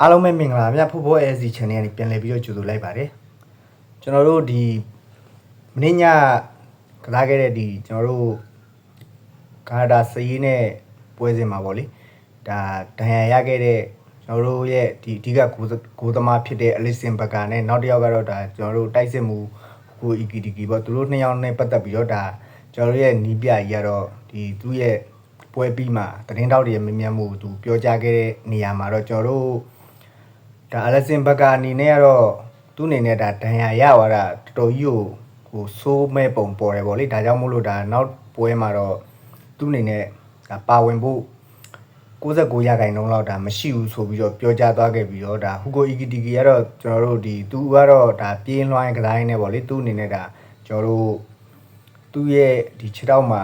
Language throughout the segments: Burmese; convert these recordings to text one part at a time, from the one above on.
အားလုံးပဲမင်္ဂလာပါဗျဖိုးဖိုး ASC channel ကနေပြန်လည်ပြီးတော့ကြိုဆိုလိုက်ပါတယ်ကျွန်တော်တို့ဒီမင်းညကစားခဲ့တဲ့ဒီကျွန်တော်တို့ကာဒါစရေးနဲ့ပွဲစဉ်မှာပေါ့လေဒါဒဏ်ရာရခဲ့တဲ့ကျွန်တော်တို့ရဲ့ဒီအဓိကကိုကိုသမားဖြစ်တဲ့အလစ်စင်ဘကာနဲ့နောက်တစ်ယောက်ကတော့ဒါကျွန်တော်တို့တိုက်စစ်မှုကိုအီကီဒီကီပေါ့သူတို့နှစ်ယောက်နဲ့ပတ်သက်ပြီးတော့ဒါကျွန်တော်တို့ရဲ့နီးပြကြီးကတော့ဒီသူ့ရဲ့ပွဲပြီးမှသတင်းတောက်တွေရဲ့မင်းမြတ်မှုကိုသူပြောကြားခဲ့တဲ့နေရာမှာတော့ကျွန်တော်တို့ ဒါအလက်စင်ဘက်ကအနေနဲ့ကတော့သူ့အနေနဲ့ဒါဒဏ်ရာရသွားတာတော်တော်ကြီးကိုဟိုဆိုးမဲ့ပုံပေါ်တယ်ဗောလေဒါကြောင့်မို့လို့ဒါနောက်ပွဲမှာတော့သူ့အနေနဲ့ဒါပါဝင်ဖို့69ရာခိုင်နှုန်းလောက်ဒါမရှိဘူးဆိုပြီးတော့ပြောကြားသွားခဲ့ပြီးတော့ဒါဟူကိုအီကီတီကီကတော့ကျွန်တော်တို့ဒီသူကတော့ဒါပြင်းလွှိုင်းကစားရင်းနဲ့ဗောလေသူ့အနေနဲ့ဒါကျွန်တော်တို့သူ့ရဲ့ဒီခြေထောက်မှာ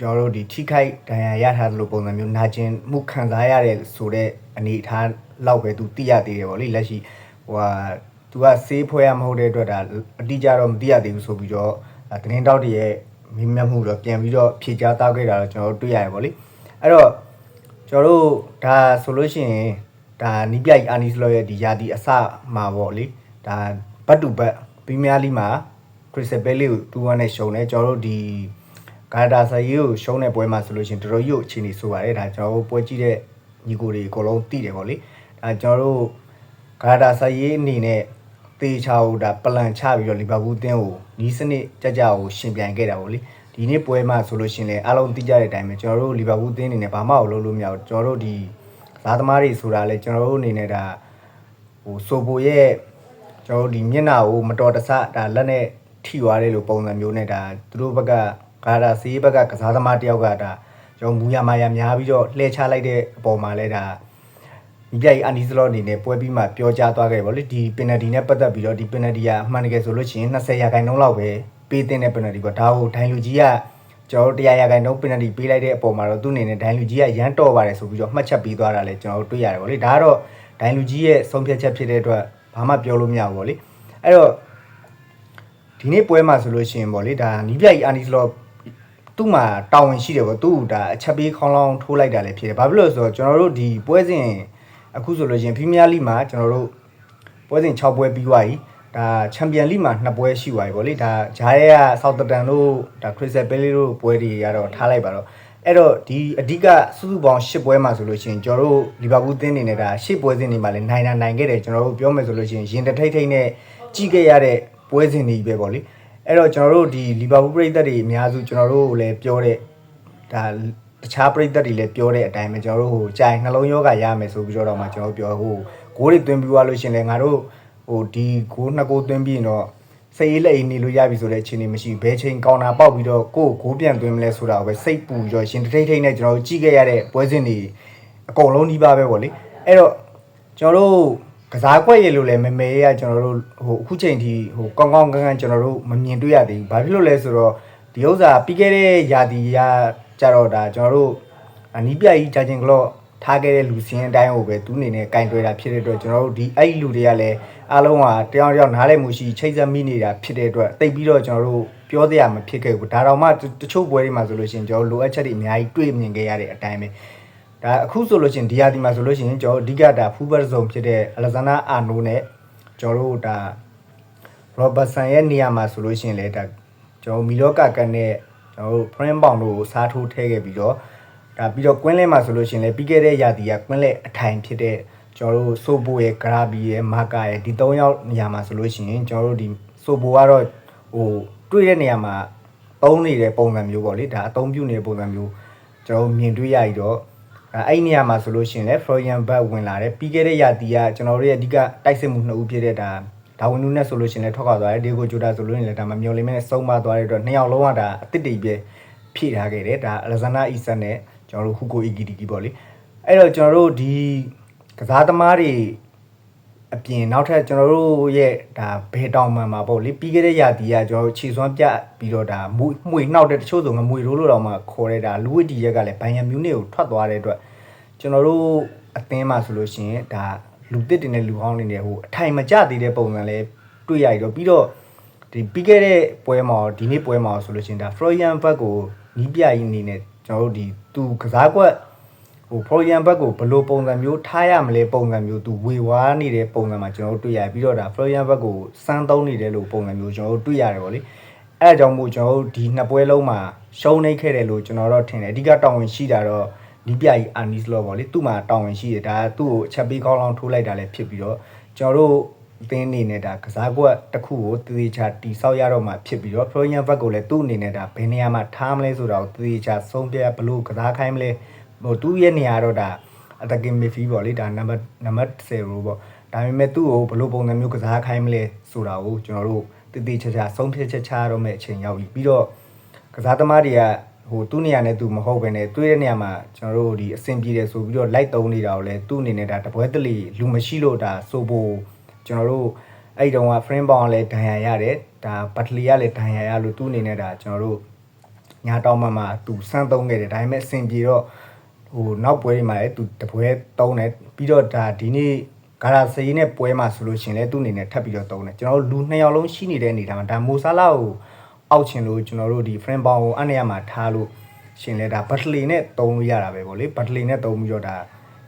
ကျွန်တော်တို့ဒီထိခိုက်ဒဏ်ရာရထားတယ်လို့ပုံစံမျိုးနာကျင်မှုခံစားရတဲ့ဆိုတဲ့အနေအထား လောက်ပဲသူသိရသေးတယ်ဗောလေလက်ရှိဟိုဟာသူကဆေးဖွဲရမဟုတ်တဲ့အတွက်ဒါအတိအကျတော့မသိရသေးဘူးဆိုပြီးတော့ဒါသတင်းတောက်တည်းရဲ့မင်းမြတ်မှုတော့ပြန်ပြီးတော့ဖြေကြားတောက်ခဲ့တာတော့ကျွန်တော်တို့တွေ့ရတယ်ဗောလေအဲ့တော့ကျွန်တော်တို့ဒါဆိုလို့ရှိရင်ဒါနီးပြကြီးအာနီစလောရဲ့ဒီယာတီအစမှာဗောလေဒါဘတ်တူဘတ်ပရီးမီးယားလိမှာခရစ်စပယ်လေးကို2-1နဲ့ရှုံးတယ်ကျွန်တော်တို့ဒီဂါတာဆာရီကိုရှုံးတဲ့ပွဲမှာဆိုလို့ရှိရင်တော်တော်ကြီးကိုအခြေအနေဆိုပါတယ်ဒါကျွန်တော်တို့ပွဲကြည့်တဲ့ညီကိုတွေအကုန်လုံးသိတယ်ဗောလေ ဒါကျွန်တော်တို့ဂါတာဆာရီအနေနဲ့တေချာကိုဒါပလန်ချပြီးတော့လီဗာပူးအသင်းကိုနီးစနစ်ကြကြကိုရှင်ပြိုင်ခဲ့တာဗောလေဒီနေ့ပွဲမှာဆိုလို့ရှိရင်လည်းအားလုံးသိကြတဲ့အတိုင်းပဲကျွန်တော်တို့လီဗာပူးအသင်းအနေနဲ့ဘာမှမလုပ်လို့မရဘူးကျွန်တော်တို့ဒီသားသမားတွေဆိုတာလည်းကျွန်တော်တို့အနေနဲ့ဒါဟိုဆိုပိုရဲ့ကျွန်တော်တို့ဒီမျက်နှာကိုမတော်တဆဒါလက်နဲ့ထိသွားတယ်လို့ပုံစံမျိုးနဲ့ဒါသူတို့ဘက်ကဂါရာစီးဘက်ကကစားသမားတယောက်ကဒါကျွန်တော်မူရမာယာများပြီးတော့လှည့်ချလိုက်တဲ့အပေါ်မှာလဲဒါ ဒီပြိုင်အန်ဒီစလော့အနေနဲ့ပွဲပြီးမှပြောကြားသွားခဲ့တယ်ဗောလေဒီပင်နတီနဲ့ပတ်သက်ပြီးတော့ဒီပင်နတီကအမှန်တကယ်ဆိုလို့ရှိရင်20ရာခိုင်နှုန်းလောက်ပဲပေးတင်တဲ့ပင်နတီပေါ့ဒါကိုဒိုင်လူကြီးကကျွန်တော်တို့100ရာခိုင်နှုန်းပင်နတီပေးလိုက်တဲ့အပေါ်မှာတော့သူ့အနေနဲ့ဒိုင်လူကြီးကရမ်းတော်ပါတယ်ဆိုပြီးတော့မှတ်ချက်ပေးသွားတာလဲကျွန်တော်တို့တွေ့ရတယ်ဗောလေဒါကတော့ဒိုင်လူကြီးရဲ့ဆုံးဖြတ်ချက်ဖြစ်တဲ့အတွက်ဘာမှပြောလို့မရဘူးဗောလေအဲ့တော့ဒီနေ့ပွဲမှာဆိုလို့ရှိရင်ဗောလေဒါနီးပြကြီးအာနီစလောသူ့မှာတာဝန်ရှိတယ်ဗောသူ့ဒါအချက်ပေးခေါင်းလောင်းထိုးလိုက်တာလည်းဖြစ်တယ်ဘာဖြစ်လို့လဲဆိုတော့ကျွန်တော်တို့ဒီပွဲစဉ် အခုဆိုလို့ရှိရင်ပရီးမီးယားလိမှာကျွန်တော်တို့ပွဲစဉ်6ပွဲပြီးသွားပြီဒါချန်ပီယံလိမှာ2ပွဲရှိသွားပြီဗောလေဒါဂျားရဲကဆောက်တတန်တို့ဒါခရစ်စတယ်ဘဲလီတို့ပွဲတွေကတော့ထားလိုက်ပါတော့အဲ့တော့ဒီအဓိကစုစုပေါင်း10ပွဲမှာဆိုလို့ရှိရင်ကျွန်တော်တို့လီဗာပူးသင်းနေနဲ့ဒါ10ပွဲစဉ်တွေမှာလည်းနိုင်နိုင်နိုင်ခဲ့တယ်ကျွန်တော်တို့ပြောမယ်ဆိုလို့ရှိရင်ရင်တထိတ်ထိတ်နဲ့ကြီးခဲ့ရတဲ့ပွဲစဉ်တွေပဲပေါ့လေအဲ့တော့ကျွန်တော်တို့ဒီလီဗာပူးပြည်သက်တွေအများစုကျွန်တော်တို့လည်းပြောတဲ့ဒါ တခြားပြည်သက်တွေလည်းပြောတဲ့အတိုင်းပဲကျွန်တော်တို့ဟိုကြိုင်နှလုံးယောဂရမယ်ဆိုပြီးတော့မှကျွန်တော်တို့ပြောဟိုဂိုးတွေသွင်းပြီးသွားလို့ရှရင်လေငါတို့ဟိုဒီဂိုးနှစ်ဂိုးသွင်းပြီးရင်တော့စိတ်အေးလက်အေးနေလို့ရပြီဆိုတဲ့အခြေအနေမရှိဘူးဘယ်ချိန်ကောင်တာပေါက်ပြီးတော့ကိုယ့်ကိုဂိုးပြန်သွင်းမလဲဆိုတာကိုပဲစိတ်ပူပြီးတော့ရှင်တထိတ်ထိတ်နဲ့ကျွန်တော်တို့ကြည့်ခဲ့ရတဲ့ပွဲစဉ်တွေအကုန်လုံးဒီပါပဲပေါ့လေအဲ့တော့ကျွန်တော်တို့ကစားကွက်ရည်လို့လည်းမမေရကျွန်တော်တို့ဟိုအခုချိန်ထိဟိုကောင်းကောင်းကန်းကန်းကျွန်တော်တို့မမြင်တွေ့ရသေးဘူးဘာဖြစ်လို့လဲဆိုတော့ဒီဥစ္စာပြီးခဲ့တဲ့ယာတီရ ကြတော့ဒါကျွန်တော်တို့အနီးပြကြီးဂျာဂျင်ကလော့ထားခဲ့တဲ့လူစင်းအတိုင်းကိုပဲသူအနေနဲ့ကင်တွယ်တာဖြစ်တဲ့အတွက်ကျွန်တော်တို့ဒီအဲ့ဒီလူတွေကလည်းအားလုံးကတယောက်တယောက်နားလည်မှုရှိချိတ်ဆက်မိနေတာဖြစ်တဲ့အတွက်တိတ်ပြီးတော့ကျွန်တော်တို့ပြောသေးရမဖြစ်ခဲ့ဘူးဒါတော့မှတချို့ပွဲတွေမှာဆိုလို့ရှိရင်ကျွန်တော်လိုအပ်ချက်တွေအများကြီးတွေ့မြင်ခဲ့ရတဲ့အတိုင်းပဲဒါအခုဆိုလို့ရှိရင်ဒီယာတီမှာဆိုလို့ရှိရင်ကျွန်တော်အဓိကဒါဖူးဘတ်ဇုံဖြစ်တဲ့အလက်ဇန္ဒာအာနိုနဲ့ကျွန်တော်တို့ဒါရောဘတ်ဆန်ရဲ့နေရာမှာဆိုလို့ရှိရင်လည်းဒါကျွန်တော်မီလောကကန်နဲ့ ကျွန်တော်တို့ frame bound တို့ကိုစားထိုးထည့်ခဲ့ပြီးတော့ဒါပြီးတော့ကွင်းလဲမှာဆိုလို့ရှိရင်လည်းပြီးခဲ့တဲ့ရာသီကကွင်းလဲအထိုင်ဖြစ်တဲ့ကျွန်တော်တို့ဆိုဘိုရဲ့ဂရာဘီရဲ့မာကာရဲ့ဒီ၃ယောက်နေရာမှာဆိုလို့ရှိရင်ကျွန်တော်တို့ဒီဆိုဘိုကတော့ဟိုတွေ့တဲ့နေရာမှာသုံးနေတဲ့ပုံစံမျိုးပေါ့လေဒါအသုံးပြုနေတဲ့ပုံစံမျိုးကျွန်တော်တို့မြင်တွေ့ရပြီးတော့အဲအဲ့ဒီနေရာမှာဆိုလို့ရှိရင်လည်း Florian Bat ဝင်လာတယ်ပြီးခဲ့တဲ့ရာသီကကျွန်တော်တို့ရဲ့အဓိကတိုက်စစ်မှုနှစ်ဦးဖြစ်တဲ့ဒါ ဒါဝင်နူးနဲ့ဆိုလို့ရှိရင်လည်းထွက်ခွာသွားတယ်ဒီကိုဂျိုတာဆိုလို့ရှိရင်လည်းဒါမမျော်လင့်မဲ့ဆုံးမသွားတဲ့အတွက်နှစ်ယောက်လုံးကဒါအစ်စ်တိပဲဖြည့်ထားခဲ့တယ်ဒါအလက်ဇန္ဒာအီဆန်နဲ့ကျွန်တော်တို့ဟူကိုအီဂီတီကီပေါ့လေအဲ့တော့ကျွန်တော်တို့ဒီကစားသမားတွေအပြင်နောက်ထပ်ကျွန်တော်တို့ရဲ့ဒါဘယ်တောင်မှန်မှာပေါ့လေပြီးခဲ့တဲ့ရာသီကကျွန်တော်တို့ခြေစွမ်းပြပြီးတော့ဒါမွေမှွေနှောက်တဲ့တချို့ဆိုငမွေရိုးလို့တော့မှခေါ်တဲ့ဒါလူဝစ်တီရက်ကလည်းဘိုင်ယန်မြူးနေကိုထွက်သွားတဲ့အတွက်ကျွန်တော်တို့အသင်းမှာဆိုလို့ရှိရင်ဒါ လူတစ်တင်တဲ့လူဟောင်းနေတယ်ဟိုအထိုင်မကျသေးတဲ့ပုံစံလဲတွေ့ရပြီးတော့ပြီးတော့ဒီပြီးခဲ့တဲ့ပွဲမှာဒီနေ့ပွဲမှာဆိုလို့ရှိရင်ဒါ Florian Berg ကိုနီးပြကြီးအနေနဲ့ကျွန်တော်တို့ဒီသူကစားကွက်ဟိဟိုဖရိုရန်ဘက်ကိုဘယ်လိုပုံစံမျိုးထားရမလဲပုံစံမျိုးသူဝေဝါးနေတဲ့ပုံစံမှာကျွန်တော်တို့တွေ့ရပြီးတော့ဒါဖရိုရန်ဘက်ကိုစမ်းသုံးနေတယ်လို့ပုံစံမျိုးကျွန်တော်တို့တွေ့ရတယ်ဗောလေအဲအကြောင်းမို့ကျွန်တော်တို့ဒီနှစ်ပွဲလုံးမှာရှုံးနေခဲ့တယ်လို့ကျွန်တော်တို့ထင်တယ်အဓိကတောင်းဝင်ရှိတာတော့ ဒီပြကြီးအာနီစ်လောဗောလေသူ့မှာတောင်းဝင်ရှိတယ်ဒါသူ့ကိုအချက်ပေးကောင်းလောင်းထိုးလိုက်တာလည်းဖြစ်ပြီးတော့ကျွန်တော်တို့အသင်းအနေနဲ့ဒါကစားကွက်တစ်ခုကိုတည်တည်ချာတီဆောက်ရတော့မှာဖြစ်ပြီးတော့ Florian ဘက်ကိုလည်းသူ့အနေနဲ့ဒါဘယ်နေရာမှာထားမလဲဆိုတာကိုတည်တည်ချာဆုံးဖြတ်ဘလို့ကစားခိုင်းမလဲဟိုသူ့ရဲ့နေရာတော့ဒါ attacking midfield ပေါ့လေဒါ number number 0ပေါ့ဒါပေမဲ့သူ့ကိုဘလို့ပုံစံမျိုးကစားခိုင်းမလဲဆိုတာကိုကျွန်တော်တို့တည်တည်ချာချာဆုံးဖြတ်ချက်ချရတော့မယ့်အချိန်ရောက်ပြီပြီးတော့ကစားသမားတွေက ဟိုသူ့နေရာနဲ့သူမဟုတ်ဘဲနဲ့တွေ့တဲ့နေရာမှာကျွန်တော်တို့ဒီအဆင်ပြေတယ်ဆိုပြီးတော့ light သုံးနေတာကိုလည်းသူ့အနေနဲ့ဒါတပွဲတလီလူမရှိလို့ဒါစိုးဖို့ကျွန်တော်တို့အဲ့တုန်းက frame bound လည်းဒဏ်ရာရတယ်ဒါဘတ်လီကလည်းဒဏ်ရာရလို့သူ့အနေနဲ့ဒါကျွန်တော်တို့ညာတောင်းမှမှသူစမ်းသုံးခဲ့တယ်ဒါပေမဲ့အဆင်ပြေတော့ဟိုနောက်ပွဲတွေမှာလည်းသူတပွဲသုံးတယ်ပြီးတော့ဒါဒီနေ့ဂါရာစေးနဲ့ပွဲမှာဆိုလို့ရှရင်လည်းသူ့အနေနဲ့ထပ်ပြီးတော့သုံးတယ်ကျွန်တော်တို့လူနှစ်ယောက်လုံးရှိနေတဲ့အနေထားမှာဒါမိုဆာလာကို အောက်ချင်လို့ကျွန်တော်တို့ဒီ frame bound ကိုအဲ့နေရာမှာထားလို့ရှင်လဲဒါဘတ်လီနဲ့သုံးလို့ရတာပဲပေါ့လေဘတ်လီနဲ့သုံးပြီးတော့ဒါ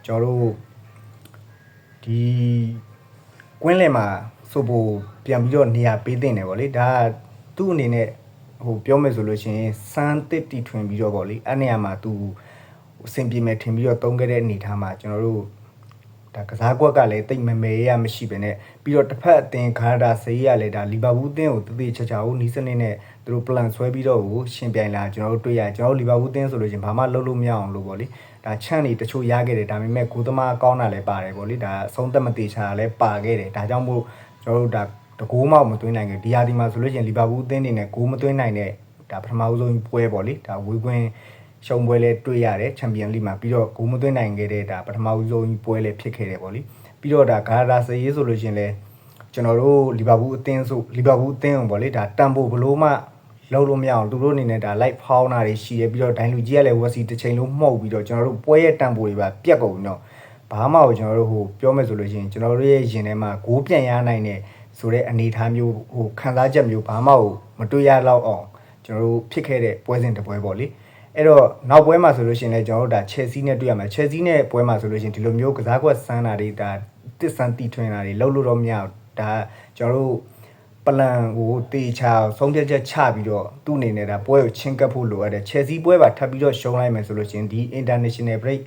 ကျွန်တော်တို့ဒီကွင်းလယ်မှာဆိုဖို့ပြန်ပြီးတော့နေရာပေးတင်တယ်ပေါ့လေဒါသူ့အနေနဲ့ဟိုပြောမယ်ဆိုလို့ရှိရင်စမ်းတစ်တီထွင်ပြီးတော့ပေါ့လေအဲ့နေရာမှာသူအဆင်ပြေမယ်ထင်ပြီးတော့သုံးခဲ့တဲ့အနေထားမှာကျွန်တော်တို့ဒါကစားကွက်ကလည်းတိတ်မမဲရမရှိပဲနဲ့ပြီးတော့တစ်ဖက်အသင်းခါဒါဆေးရလည်းဒါလီဗာပူးအသင်းကိုတသေးချာချာကိုနီးစနစ်နဲ့ သူတို့ plan ဆွဲပြီးတော့ကိုရှင်ပြိုင်လာကျွန်တော်တို့တွေ့ရကျွန်တော်တို့လီဗာပူးအသင်းဆိုလို့ချင်းဘာမှလုပ်လို့မရအောင်လို့ပေါ့လေဒါချန့်နေတချို့ရခဲ့တယ်ဒါပေမဲ့ကိုသမားကောင်းတာလည်းပါတယ်ပေါ့လေဒါအဆုံးသက်မသေးချာလည်းပါခဲ့တယ်ဒါကြောင့်မို့ကျွန်တော်တို့ဒါတကိုးမောက်မသွင်းနိုင်ခဲ့ဒီဟာဒီမှာဆိုလို့ချင်းလီဗာပူးအသင်းနေနဲ့ဂိုးမသွင်းနိုင်တဲ့ဒါပထမဦးဆုံးပွဲပေါ့လေဒါဝေကွင်းရှုံပွဲလဲတွေ့ရတယ်ချန်ပီယံလိမှာပြီးတော့ဂိုးမသွင်းနိုင်ခဲ့တဲ့ဒါပထမဦးဆုံးပွဲလဲဖြစ်ခဲ့တယ်ပေါ့လေပြီးတော့ဒါဂါရာဆရေးဆိုလို့ချင်းလဲကျွန်တော်တို့လီဗာပူးအသင်းဆိုလီဗာပူးအသင်းပေါ့လေဒါတန်ဖို့ဘလို့မှ လုံးလို့မရအောင်သူတို့အနေနဲ့ဒါ live ဖောင်းတာတွေရှိရပြီးတော့ဒိုင်လူကြီးကလည်းဝက်စီတစ်ချိန်လုံးမှုတ်ပြီးတော့ကျွန်တော်တို့ပွဲရဲ့တန်ဖိုးတွေပါပြက်ကုန်တော့ဘာမှကိုကျွန်တော်တို့ဟိုပြောမယ်ဆိုလို့ရှိရင်ကျွန်တော်တို့ရဲ့ရင်ထဲမှာဂိုးပြန်ရနိုင်တဲ့ဆိုတဲ့အနေအထားမျိုးဟိုခံစားချက်မျိုးဘာမှကိုမတွေ့ရတော့အောင်ကျွန်တော်တို့ဖြစ်ခဲ့တဲ့ပွဲစဉ်တစ်ပွဲပေါ့လေအဲ့တော့နောက်ပွဲမှာဆိုလို့ရှိရင်လည်းကျွန်တော်တို့ဒါ Chelsea နဲ့တွေ့ရမှာ Chelsea နဲ့ပွဲမှာဆိုလို့ရှိရင်ဒီလိုမျိုးကစားကွက်စမ်းတာတွေဒါတစ်ဆန်တီထွင်တာတွေလှုပ်လို့တော့မရဘူးဒါကျွန်တော်တို့ ပလန်ကိုတေချာဆုံးဖြတ်ချက်ချပြီးတော့သူ့အနေနဲ့ဒါပွဲကိုချင်းကပ်ဖို့လိုအပ်တယ် Chelsea ပွဲပါထပ်ပြီးတော့ရှုံးလိုက်မယ်ဆိုလို့ရှိရင်ဒီ international break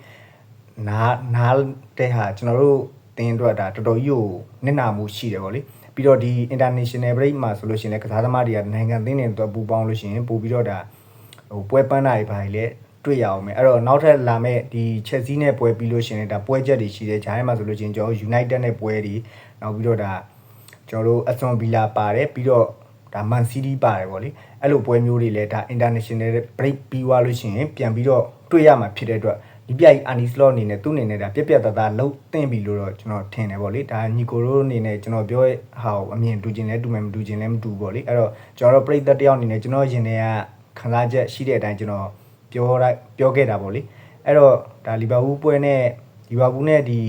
နားနားတဲ့ဟာကျွန်တော်တို့တင်းအတွက်ဒါတော်တော်ကြီးကိုနစ်နာမှုရှိတယ်ဗောလေပြီးတော့ဒီ international break မှာဆိုလို့ရှိရင်လည်းကစားသမားတွေကနိုင်ငံသင်းတွေအတွက်ပူပေါင်းလို့ရှိရင်ပို့ပြီးတော့ဒါဟိုပွဲပန်းတာတွေပါလေတွေ့ရအောင်မယ်အဲ့တော့နောက်ထပ်လာမဲ့ဒီ Chelsea နဲ့ပွဲပြီးလို့ရှိရင်လည်းဒါပွဲချက်တွေရှိတယ်ဂျားထဲမှာဆိုလို့ရှိရင်ကျွန်တော် United နဲ့ပွဲတွေနောက်ပြီးတော့ဒါ ကျွန်တော်တို့ Aston Villa ပါတယ်ပြီးတော့ဒါ Man City ပါတယ်ဗောလေအဲ့လိုပွဲမျိုးတွေလည်းဒါ international break ပြီးသွားလို့ရှိရင်ပြန်ပြီးတော့တွေ့ရမှာဖြစ်တဲ့အတွက်ဒီပြိုင်အာနီစလော့အနေနဲ့သူ့အနေနဲ့ဒါပြက်ပြက်သားသားလှုပ်တင်ပြီလို့တော့ကျွန်တော်ထင်တယ်ဗောလေဒါညီကိုတို့အနေနဲ့ကျွန်တော်ပြောရဲ့ဟာကိုအမြင်တူကျင်လဲတူမယ်မတူကျင်လဲမတူဗောလေအဲ့တော့ကျွန်တော်တို့ပြိသက်တယောက်အနေနဲ့ကျွန်တော်ရင်ထဲကခံစားချက်ရှိတဲ့အတိုင်းကျွန်တော်ပြောလိုက်ပြောခဲ့တာဗောလေအဲ့တော့ဒါလီဗာပူးပွဲနဲ့လီဗာပူးနဲ့ဒီ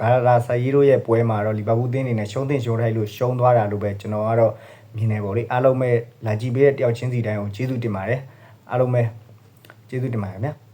ဂါရာဆာယီတို့ရဲ့ပွဲမှာတော့လီဗာပူးအသင်းအနေနဲ့ရှုံးတင်ရှုံးထိုက်လို့ရှုံးသွားတာလို့ပဲကျွန်တော်ကတော့မြင်နေဗောလေအားလုံးပဲလာကြည့်ပေးတဲ့တယောက်ချင်းစီတိုင်းကိုကျေးဇူးတင်ပါတယ်အားလုံးပဲကျေးဇူးတင်ပါတယ်ဗျာ